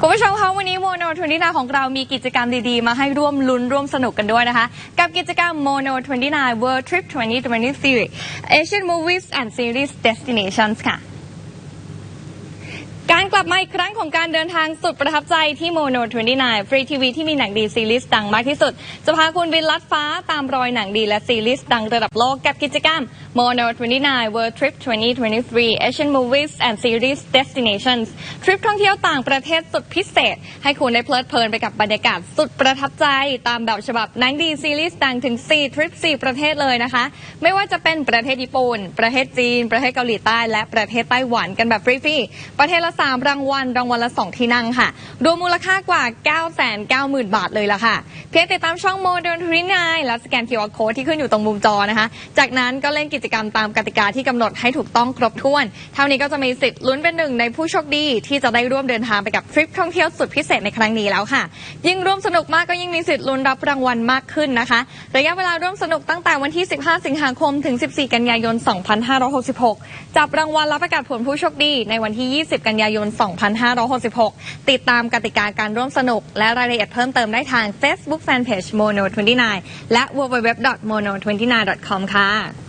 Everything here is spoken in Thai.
คุณผู้ชมคะวันนี้โมโนทวนนาของเรามีกิจกรรมดีๆ มาให้ร่วมลุ้นร่วมสนุกกันด้วยนะคะ กับกิจกรรม Mono 29 World Trip 2023 Asian Movies and Series Destinations ค่ะ การกลับมาอีกครั้งของการเดินทางสุดประทับใจที่โมโน29ฟรีทีวีที่มีหนังดีซีรีส์ดังมากที่สุด จะพาคุณบินลัดฟ้าตามรอยหนังดีและซีรีส์ดังระดับโลกกับกิจกรรม Mono 29 World Trip 2023 Asian Movies and Series Destinations ทริปท่องเที่ยวต่างประเทศสุดพิเศษ ให้คุณได้เพลิดเพลินไปกับบรรยากาศสุดประทับใจตามแบบฉบับหนังดีซีรีส์ดังถึง 4 ทริป 4 ประเทศเลยนะคะ ไม่ว่าจะเป็นประเทศญี่ปุ่น ประเทศจีน ประเทศเกาหลีใต้ และประเทศไต้หวันกันแบบฟรีๆประเทศละ3 รางวัล รางวัลละ 2 ที่นั่งค่ะ รวมมูลค่ากว่า 990,000 บาทเลยล่ะค่ะ เพียงติดตามช่องโมเดิร์นทรีนายและสแกน QR Code ที่ขึ้นอยู่ตรงมุมจอนะคะ จากนั้นก็เล่นกิจกรรมตามกติกาที่กำหนดให้ถูกต้องครบถ้วน เท่านี้ก็จะมีสิทธิ์ลุ้นเป็นหนึ่งในผู้โชคดีที่จะได้ร่วมเดินทางไปกับทริปท่องเที่ยวสุดพิเศษในครั้งนี้แล้วค่ะ ยิ่งร่วมสนุกมากก็ยิ่งมีสิทธิ์ลุ้นรับรางวัลมากขึ้นนะคะ ระยะเวลาร่วมสนุกตั้งแต่วันที่ 15 สิงหาคมถึง 14 กันยายน 2566 จับรางวัลและประกาศผลผู้โชคดีในวันที่ 20 กันยายน 2566 ติดตามกติกาการร่วมสนุก และรายละเอียดเพิ่มเติมได้ทาง Facebook Fanpage Mono 29 และ www.mono29.com ค่ะ